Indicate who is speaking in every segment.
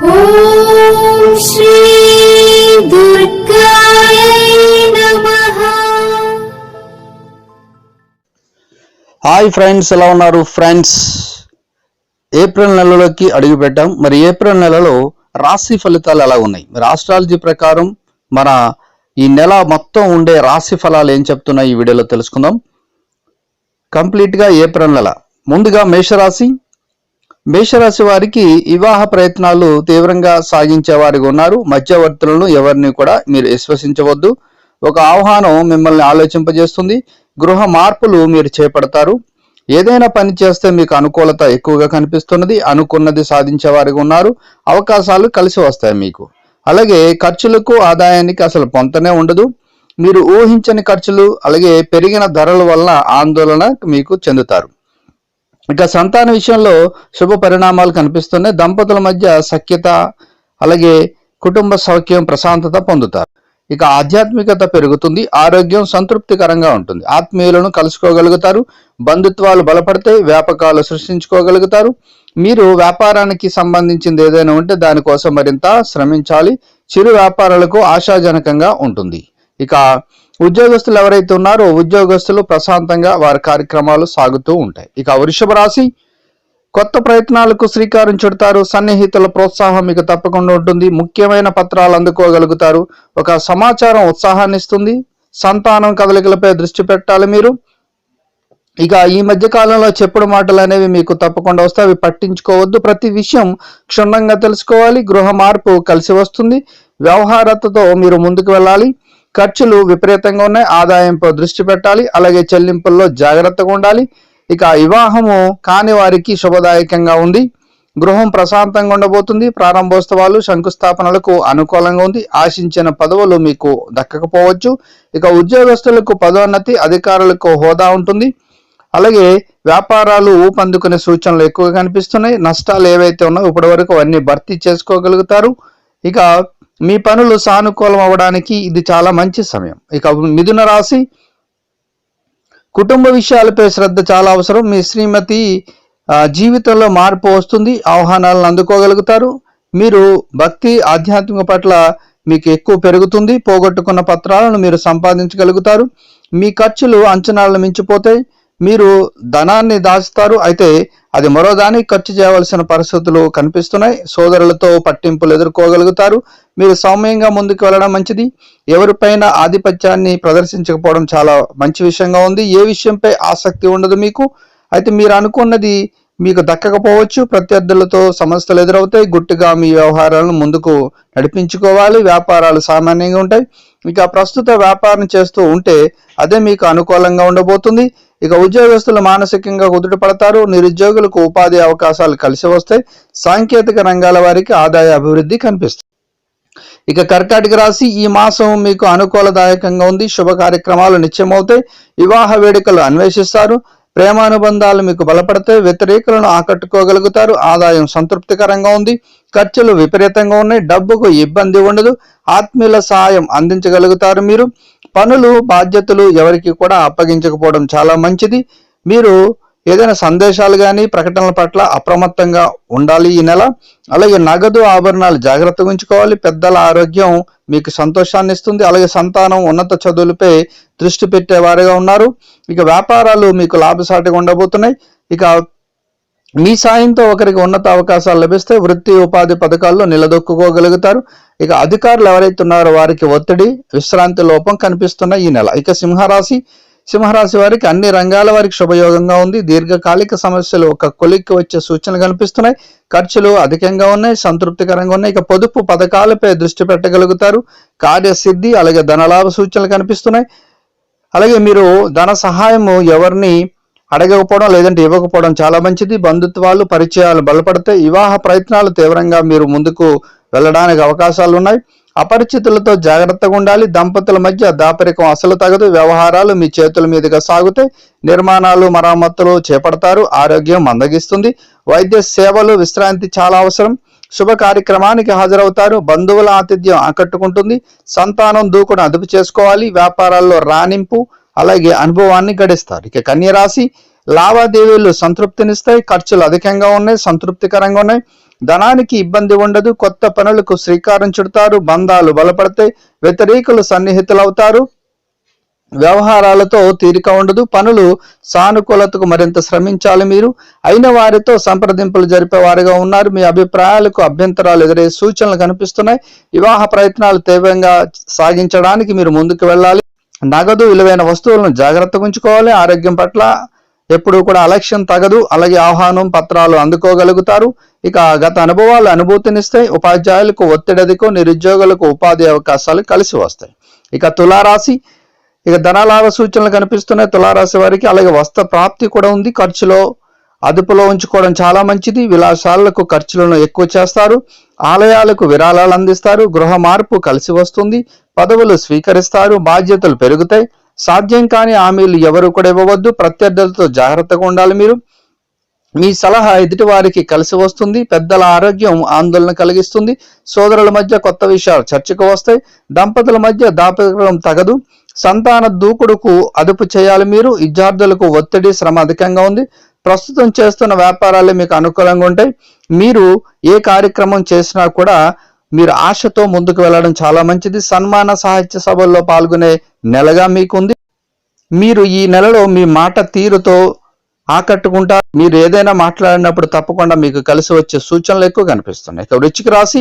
Speaker 1: Hi friends ఎలా ఉన్నారు friends? April నెలలోకి అడుగు పెట్టాం. మరి ఏప్రిల్ నెలలో రాశి ఫలితాలు ఎలా ఉన్నాయి? మరి ఆస్ట్రాలజీ ప్రకారం మన ఈ నెల మొత్తం ఉండే రాశి ఫలాలు ఏం చెప్తున్నాయి ఈ వీడియోలో తెలుసుకుందాం. కంప్లీట్గా ఏప్రిల్ నెల. ముందుగా మేషరాశి మేషరాశి వారికి వివాహ ప్రయత్నాలు తీవ్రంగా సాగించే వారికి ఉన్నారు. మధ్యవర్తులను ఎవరిని కూడా మీరు విశ్వసించవద్దు. ఒక ఆహ్వానం మిమ్మల్ని ఆలోచింపజేస్తుంది. గృహ మార్పులు మీరు చేపడతారు. ఏదైనా పని చేస్తే మీకు అనుకూలత ఎక్కువగా కనిపిస్తున్నది. అనుకున్నది సాధించే వారికి ఉన్నారు. అవకాశాలు కలిసి వస్తాయి మీకు. అలాగే ఖర్చులకు ఆదాయానికి అసలు పొంతనే ఉండదు. మీరు ఊహించని ఖర్చులు అలాగే పెరిగిన ధరల వలన ఆందోళన మీకు చెందుతారు. ఇక సంతాన విషయంలో శుభ పరిణామాలు కనిపిస్తున్నాయి. దంపతుల మధ్య సఖ్యత అలాగే కుటుంబ సౌఖ్యం ప్రశాంతత పొందుతారు. ఇక ఆధ్యాత్మికత పెరుగుతుంది ఆరోగ్యం సంతృప్తికరంగా ఉంటుంది. ఆత్మీయులను కలుసుకోగలుగుతారు బంధుత్వాలు బలపడితే వ్యాపకాలు సృష్టించుకోగలుగుతారు. మీరు వ్యాపారానికి సంబంధించింది ఏదైనా ఉంటే దానికోసం మరింత శ్రమించాలి. చిరు వ్యాపారాలకు ఆశాజనకంగా ఉంటుంది. ఇక ఉద్యోగస్తులు ఎవరైతే ఉన్నారో ఉద్యోగస్తులు ప్రశాంతంగా వారి కార్యక్రమాలు సాగుతూ ఉంటాయి. ఇక వృషభ రాశి కొత్త ప్రయత్నాలకు శ్రీకారం చుడతారు. సన్నిహితుల ప్రోత్సాహం మీకు తప్పకుండా ఉంటుంది. ముఖ్యమైన పత్రాలు అందుకోగలుగుతారు. ఒక సమాచారం ఉత్సాహాన్ని ఇస్తుంది. సంతానం కదలికలపై దృష్టి పెట్టాలి మీరు. ఇక ఈ మధ్య కాలంలో చెప్పుడు మాటలు అనేవి మీకు తప్పకుండా వస్తే అవి పట్టించుకోవద్దు. ప్రతి విషయం క్షుణ్ణంగా తెలుసుకోవాలి. గృహ మార్పు కలిసి వస్తుంది. వ్యవహారతతో మీరు ముందుకు వెళ్ళాలి. ఖర్చులు విపరీతంగా ఉన్నాయి. ఆదాయంపై దృష్టి పెట్టాలి. అలాగే చెల్లింపుల్లో జాగ్రత్తగా ఉండాలి. ఇక వివాహము కాని వారికి శుభదాయకంగా ఉంది. గృహం ప్రశాంతంగా ఉండబోతుంది. ప్రారంభోత్సవాలు శంకుస్థాపనలకు అనుకూలంగా ఉంది. ఆశించిన పదవులు మీకు దక్కకపోవచ్చు. ఇక ఉద్యోగస్తులకు పదోన్నతి అధికారులకు హోదా ఉంటుంది. అలాగే వ్యాపారాలు ఊపందుకునే సూచనలు ఎక్కువగా కనిపిస్తున్నాయి. నష్టాలు ఏవైతే ఉన్నాయో ఇప్పటి వరకు అవన్నీ భర్తీ చేసుకోగలుగుతారు. ఇక మీ పనులు సానుకూలం అవ్వడానికి ఇది చాలా మంచి సమయం. ఇక మిథున రాశి కుటుంబ విషయాలపై శ్రద్ధ చాలా అవసరం. మీ శ్రీమతి జీవితంలో మార్పు వస్తుంది ఆహ్వానాలను అందుకోగలుగుతారు. మీరు భక్తి ఆధ్యాత్మిక పట్ల మీకు ఎక్కువ పెరుగుతుంది. పోగొట్టుకున్న పత్రాలను మీరు సంపాదించగలుగుతారు. మీ ఖర్చులు అంచనాలను మించిపోతాయి. మీరు ధనాన్ని దాచుతారు అయితే అది మరో దానికి ఖర్చు చేయవలసిన పరిస్థితులు కనిపిస్తున్నాయి. సోదరులతో పట్టింపులు ఎదుర్కోగలుగుతారు. మీరు సౌమ్యంగా ముందుకు వెళ్ళడం మంచిది. ఎవరిపైన ఆధిపత్యాన్ని ప్రదర్శించకపోవడం చాలా మంచి విషయంగా ఉంది. ఏ విషయంపై ఆసక్తి ఉండదు మీకు. అయితే మీరు అనుకున్నది మీకు దక్కకపోవచ్చు. ప్రత్యర్థులతో సమస్యలు ఎదురవుతాయి. గుట్టుగా మీ వ్యవహారాలను ముందుకు నడిపించుకోవాలి. వ్యాపారాలు సామాన్యంగా ఉంటాయి. ఇక ప్రస్తుత వ్యాపారం చేస్తూ ఉంటే అదే మీకు అనుకూలంగా ఉండబోతుంది. ఇక ఉద్యోగస్తులు మానసికంగా కుదుటపడతారు నిరుద్యోగులకు ఉపాధి అవకాశాలు కలిసి వస్తాయి సాంకేతిక రంగాల వారికి ఆదాయ అభివృద్ధి కనిపిస్తుంది. ఇక కర్కాటక రాశి ఈ మాసం మీకు అనుకూలదాయకంగా ఉంది శుభ కార్యక్రమాలు నిత్యమవుతాయి వివాహ వేడుకలు అన్వేషిస్తారు ప్రేమానుబంధాలు మీకు బలపడతాయి వ్యతిరేకులను ఆకట్టుకోగలుగుతారు ఆదాయం సంతృప్తికరంగా ఉంది ఖర్చులు విపరీతంగా ఉన్నాయి డబ్బుకు ఇబ్బంది ఉండదు ఆత్మీయుల సహాయం అందించగలుగుతారు మీరు. పనులు బాధ్యతలు ఎవరికి కూడా అప్పగించకపోవడం చాలా మంచిది. మీరు ఏదైనా సందేశాలు కానీ ప్రకటనల పట్ల అప్రమత్తంగా ఉండాలి ఈ నెల. అలాగే నగదు ఆభరణాలు జాగ్రత్తగా ఉంచుకోవాలి. పెద్దల ఆరోగ్యం మీకు సంతోషాన్ని ఇస్తుంది. అలాగే సంతానం ఉన్నత చదువులపై దృష్టి పెట్టేవారుగా ఉన్నారు. ఇక వ్యాపారాలు మీకు లాభసాటిగా ఉండబోతున్నాయి. ఇక మీ సాయంతో ఒకరికి ఉన్నత అవకాశాలు లభిస్తే వృత్తి ఉపాధి పథకాల్లో నిలదొక్కుకోగలుగుతారు. ఇక అధికారులు ఎవరైతే ఉన్నారో వారికి ఒత్తిడి విశ్రాంతి లోపం కనిపిస్తున్న ఈ నెల. ఇక సింహరాశి సింహరాశి వారికి అన్ని రంగాల వారికి శుభయోగంగా ఉంది. దీర్ఘకాలిక సమస్యలు ఒక కొలిక్కి వచ్చే సూచనలు కనిపిస్తున్నాయి. ఖర్చులు అధికంగా ఉన్నాయి సంతృప్తికరంగా ఉన్నాయి. ఇక పొదుపు పథకాలపై దృష్టి పెట్టగలుగుతారు. కార్యసిద్ధి అలాగే ధనలాభ సూచనలు కనిపిస్తున్నాయి. అలాగే మీరు ధన సహాయము ఎవరిని అడగకపోవడం లేదంటే ఇవ్వకపోవడం చాలా మంచిది. బంధుత్వాలు పరిచయాలు బలపడితే వివాహ ప్రయత్నాలు తీవ్రంగా మీరు ముందుకు వెళ్ళడానికి అవకాశాలు ఉన్నాయి. అపరిచితులతో జాగ్రత్తగా ఉండాలి. దంపతుల మధ్య దాపరికం అసలు తగదు. వ్యవహారాలు మీ చేతుల మీదుగా సాగుతాయి. నిర్మాణాలు మరమ్మతులు చేపడతారు. ఆరోగ్యం మందగిస్తుంది. వైద్య సేవలు విశ్రాంతి చాలా అవసరం. శుభ కార్యక్రమానికి హాజరవుతారు. బంధువుల ఆతిథ్యం ఆకట్టుకుంటుంది. సంతానం దూకుడు అదుపు చేసుకోవాలి. వ్యాపారాల్లో రాణింపు అలాగే అనుభవాన్ని గడిస్తారు. ఇక కన్యరాశి లావాదేవీలు సంతృప్తినిస్తాయి ఖర్చులు అధికంగా ఉన్నాయి సంతృప్తికరంగా ఉన్నాయి. ధనానికి ఇబ్బంది ఉండదు కొత్త పనులకు శ్రీకారం చుడతారు బంధాలు బలపడతాయి వ్యతిరేకులు సన్నిహితులవుతారు. వ్యవహారాలతో తీరిక ఉండదు పనులు సానుకూలతకు మరింత శ్రమించాలి మీరు. అయిన వారితో సంప్రదింపులు జరిపే వారిగా ఉన్నారు. మీ అభిప్రాయాలకు అభ్యంతరాలు ఎదురే సూచనలు కనిపిస్తున్నాయి. వివాహ ప్రయత్నాలు తీవ్రంగా సాగించడానికి మీరు ముందుకు వెళ్ళాలి. నగదు విలువైన వస్తువులను జాగ్రత్తగా ఉంచుకోవాలి. ఆరోగ్యం పట్ల ఎప్పుడూ కూడా అలక్ష్యం తగదు. అలాగే ఆహ్వానం పత్రాలు అందుకోగలుగుతారు. ఇక గత అనుభవాలు అనుభూతినిస్తాయి. ఉపాధ్యాయులకు ఒత్తిడి అధికం నిరుద్యోగులకు ఉపాధి అవకాశాలు కలిసి వస్తాయి. ఇక తులారాశి ఇక ధనలాభ సూచనలు కనిపిస్తున్నాయి. తులారాశి వారికి అలాగే వస్త్ర ప్రాప్తి కూడా ఉంది. ఖర్చులో అదుపులో ఉంచుకోవడం చాలా మంచిది. విలాసాలకు ఖర్చులను ఎక్కువ చేస్తారు. ఆలయాలకు విరాళాలు అందిస్తారు గృహ మార్పు కలిసి వస్తుంది పదవులు స్వీకరిస్తారు బాధ్యతలు పెరుగుతాయి. సాధ్యం కాని హామీలు ఎవరు కూడా ఇవ్వవద్దు ప్రత్యర్థులతో జాగ్రత్తగా ఉండాలి మీరు. మీ సలహా ఎదుటి వారికి కలిసి వస్తుంది పెద్దల ఆరోగ్యం ఆందోళన కలిగిస్తుంది. సోదరుల మధ్య కొత్త విషయాలు చర్చకు వస్తాయి దంపతుల మధ్య దాపకం తగదు. సంతాన దూకుడుకు అదుపు చేయాలి మీరు విద్యార్థులకు ఒత్తిడి శ్రమ అధికంగా ఉంది. ప్రస్తుతం చేస్తున్న వ్యాపారాలే మీకు అనుకూలంగా ఉంటాయి. మీరు ఏ కార్యక్రమం చేసినా కూడా మీరు ఆశతో ముందుకు వెళ్ళడం చాలా మంచిది. సన్మాన సాహిత్య సభల్లో పాల్గొనే నెలగా మీకుంది. మీరు ఈ నెలలో మీ మాట తీరుతో ఆకట్టుకుంటారు. మీరు ఏదైనా మాట్లాడినప్పుడు తప్పకుండా మీకు కలిసి వచ్చే సూచనలు ఎక్కువ కనిపిస్తున్నాయి. ఇక వృచ్చిక రాశి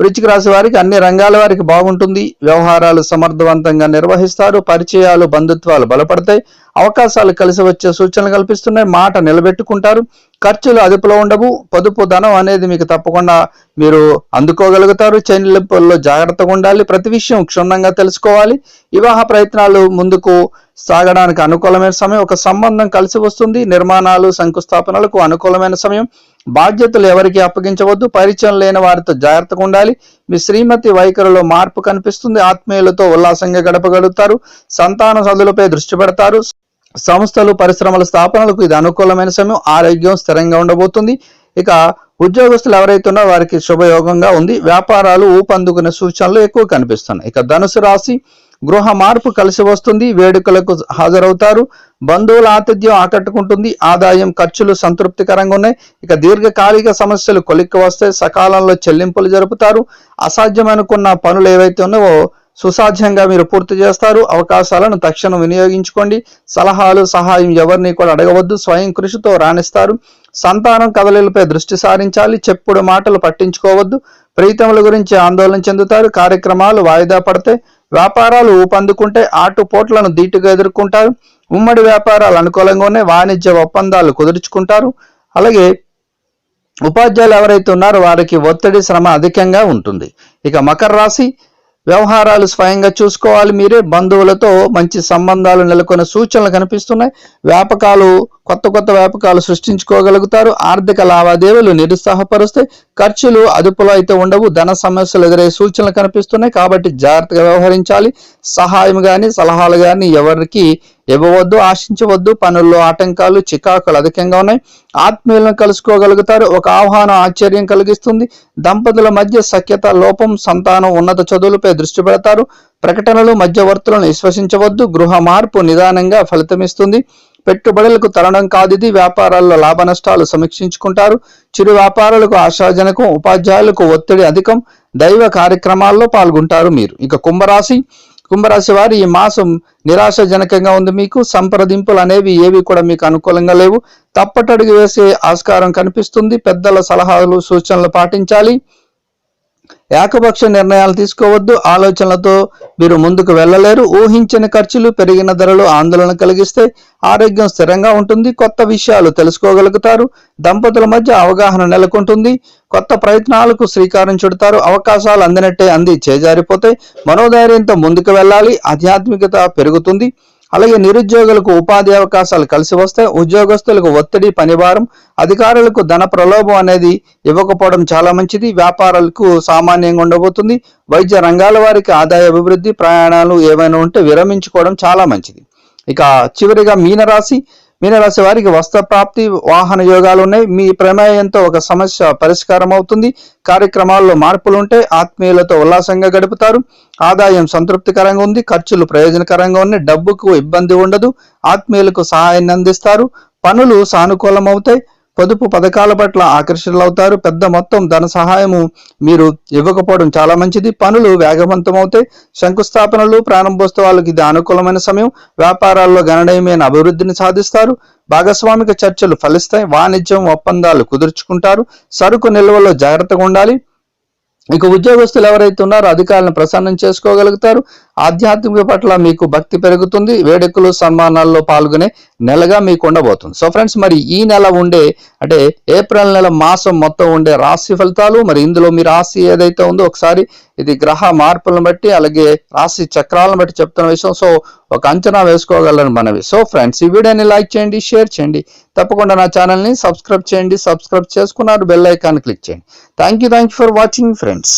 Speaker 1: వృచ్చిక రాశి వారికి అన్ని రంగాల వారికి బాగుంటుంది. వ్యవహారాలు సమర్థవంతంగా నిర్వహిస్తారు. పరిచయాలు బంధుత్వాలు బలపడతాయి. అవకాశాలు కలిసి వచ్చే సూచనలు కల్పిస్తున్నాయి. మాట నిలబెట్టుకుంటారు. ఖర్చులు అదుపులో ఉండవు. పొదుపు ధనం అనేది మీకు తప్పకుండా మీరు అందుకోగలుగుతారు. చెల్లింపుల్లో జాగ్రత్తగా ఉండాలి. ప్రతి విషయం క్షుణ్ణంగా తెలుసుకోవాలి. వివాహ ప్రయత్నాలు ముందుకు సాగడానికి అనుకూలమైన సమయం. ఒక సంబంధం కలిసి వస్తుంది. నిర్మాణాలు శంకుస్థాపనలకు అనుకూలమైన సమయం. బాధ్యతలు ఎవరికి అప్పగించవద్దు. పరిచయం లేని వారితో జాగ్రత్తగా ఉండాలి. మీ శ్రీమతి వైఖరిలో మార్పు కనిపిస్తుంది. ఆత్మీయులతో ఉల్లాసంగా గడపగలుగుతారు. సంతాన సదులపై దృష్టి పెడతారు. సంస్థలు పరిశ్రమల స్థాపనలకు ఇది అనుకూలమైన సమయం. ఆరోగ్యం స్థిరంగా ఉండబోతుంది. ఇక ఉద్యోగస్తులు ఎవరైతే ఉన్నారో వారికి శుభయోగంగా ఉంది. వ్యాపారాలు ఊపందుకునే సూచనలు ఎక్కువ కనిపిస్తున్నాయి. ఇక ధనుసు రాశి గృహ మార్పు కలిసి వస్తుంది. వేడుకలకు హాజరవుతారు. బంధువుల ఆతిథ్యం ఆకట్టుకుంటుంది. ఆదాయం ఖర్చులు సంతృప్తికరంగా ఉన్నాయి. ఇక దీర్ఘకాలిక సమస్యలు కొలిక్కి వస్తే సకాలంలో చెల్లింపులు జరుపుతారు. అసాధ్యమనుకున్న పనులు ఏవైతే ఉన్నావో సుసాధ్యంగా మీరు పూర్తి చేస్తారు. అవకాశాలను తక్షణం వినియోగించుకోండి. సలహాలు సహాయం ఎవరిని కూడా అడగవద్దు. స్వయం కృషితో రాణిస్తారు. సంతానం కదలిలపై దృష్టి సారించాలి. చెప్పుడు మాటలు పట్టించుకోవద్దు. ప్రీతముల గురించి ఆందోళన చెందుతారు. కార్యక్రమాలు వాయిదా పడితే వ్యాపారాలు ఊపందుకుంటే ఆటుపోట్లను ధీటుగా ఎదుర్కొంటారు. ఉమ్మడి వ్యాపారాలు అనుకూలంగానే వాణిజ్య ఒప్పందాలు కుదుర్చుకుంటారు. అలాగే ఉపాధ్యాయులు ఎవరైతే ఉన్నారో వారికి ఒత్తిడి శ్రమ అధికంగా ఉంటుంది. ఇక మకర రాశి వ్యవహారాలు స్వయంగా చూసుకోవాలి. మీరే బంధువులతో మంచి సంబంధాలు నెలకొనే సూచనలు కనిపిస్తున్నాయి. వ్యాపకాలు కొత్త కొత్త వ్యాపకాలు సృష్టించుకోగలుగుతారు. ఆర్థిక లావాదేవీలు నిరుత్సాహపరుస్తాయి. ఖర్చులు అదుపులో అయితే ఉండవు. ధన సమస్యలు ఎదురయ్యే సూచనలు కనిపిస్తున్నాయి. కాబట్టి జాగ్రత్తగా వ్యవహరించాలి. సహాయం కానీ సలహాలు కానీ ఎవరికి ఇవ్వవద్దు ఆశించవద్దు పనుల్లో ఆటంకాలు చికాకులు అధికంగా ఉన్నాయి. ఆత్మీయులను కలుసుకోగలుగుతారు. ఒక ఆహ్వానం ఆశ్చర్యం కలిగిస్తుంది. దంపతుల మధ్య సఖ్యత లోపం సంతానం ఉన్నత చదువులపై దృష్టి పెడతారు. ప్రకటనలు మధ్యవర్తులను విశ్వసించవద్దు. గృహ మార్పు నిదానంగా ఫలితమిస్తుంది. పెట్టుబడులకు తరణం కాదు ఇది వ్యాపారాల్లో లాభ నష్టాలు సమీక్షించుకుంటారు. చిరు వ్యాపారులకు ఆశాజనకం ఉపాధ్యాయులకు ఒత్తిడి అధికం. దైవ కార్యక్రమాల్లో పాల్గొంటారు మీరు. ఇక కుంభరాశి కుంభరాశి వారి ఈ మాసం నిరాశజనకంగా ఉంది మీకు. సంప్రదింపులు అనేవి ఏవి కూడా మీకు అనుకూలంగా లేవు. తప్పటడుగు వేసే ఆస్కారం కనిపిస్తుంది. పెద్దల సలహాలు సూచనలు పాటించాలి. ఏకపక్ష నిర్ణయాలు తీసుకోవద్దు. ఆలోచనలతో మీరు ముందుకు వెళ్ళలేరు. ఊహించని ఖర్చులు పెరిగిన ధరలు ఆందోళన కలిగిస్తే ఆరోగ్యం స్థిరంగా ఉంటుంది. కొత్త విషయాలు తెలుసుకోగలుగుతారు. దంపతుల మధ్య అవగాహన నెలకొంటుంది. కొత్త ప్రయత్నాలకు శ్రీకారం చుడతారు. అవకాశాలు అందినట్టే అంది. చేజారిపోతే మనోధైర్యంతో ముందుకు వెళ్ళాలి. ఆధ్యాత్మికత పెరుగుతుంది. అలాగే నిరుద్యోగులకు ఉపాధి అవకాశాలు కలిసి వస్తాయి ఉద్యోగస్తులకు ఒత్తిడి పనిభారం అధికారులకు ధన ప్రలోభం అనేది ఇవ్వకపోవడం చాలా మంచిది. వ్యాపారాలకు సామాన్యంగా ఉండబోతుంది. వైద్య రంగాల వారికి ఆదాయ అభివృద్ధి ప్రయాణాలు ఏమైనా ఉంటే విరమించుకోవడం చాలా మంచిది. ఇక చివరిగా మీనరాశి మీనరాశి వారికి వస్త్ర ప్రాప్తి వాహన యోగాలు ఉన్నాయి మీ ప్రమేయంతో ఒక సమస్య పరిష్కారం అవుతుంది కార్యక్రమాల్లో మార్పులు ఉంటాయి ఆత్మీయులతో ఉల్లాసంగా గడుపుతారు. ఆదాయం సంతృప్తికరంగా ఉంది. ఖర్చులు ప్రయోజనకరంగా ఉన్నాయి. డబ్బుకు ఇబ్బంది ఉండదు. ఆత్మీయులకు సహాయాన్ని అందిస్తారు. పనులు సానుకూలమవుతాయి. పొదుపు పథకాల పట్ల ఆకర్షితులవుతారు. పెద్ద మొత్తం ధన సహాయము మీరు ఇవ్వకపోవడం చాలా మంచిది. పనులు వేగవంతమవుతాయి. శంకుస్థాపనలు ప్రారంభోత్సవాలకు ఇది అనుకూలమైన సమయం. వ్యాపారాల్లో గణనీయమైన అభివృద్ధిని సాధిస్తారు. భాగస్వామిక చర్చలు ఫలిస్తాయి. వాణిజ్యం ఒప్పందాలు కుదుర్చుకుంటారు. సరుకు నిల్వలో జాగ్రత్తగా ఉండాలి. ఇక ఉద్యోగస్తులు ఎవరైతే ఉన్నారో అధికారులను ప్రసన్నం చేసుకోగలుగుతారు. ఆధ్యాత్మిక పట్ల మీకు భక్తి పెరుగుతుంది వేడుకలు సన్మానాల్లో పాల్గొనే నెలగా మీకు ఉండబోతుంది. సో ఫ్రెండ్స్ మరి ఈ నెల ఉండే అంటే ఏప్రిల్ నెల మాసం మొత్తం ఉండే రాశి ఫలితాలు మరి ఇందులో మీ రాశి ఏదైతే ఉందో ఒకసారి ఇది గ్రహ మార్పులను బట్టి అలాగే రాశి చక్రాలను బట్టి చెప్తున్న విషయం. సో ఒక అంచనా వేసుకోగలను మనవి. సో ఫ్రెండ్స్ ఈ వీడియోని లైక్ చేయండి షేర్ చేయండి. తప్పకుండా నా ఛానల్ని సబ్స్క్రైబ్ చేయండి సబ్స్క్రైబ్ చేసుకున్నారు బెల్ ఐకాన్ క్లిక్ చేయండి. Thank you thank you for watching friends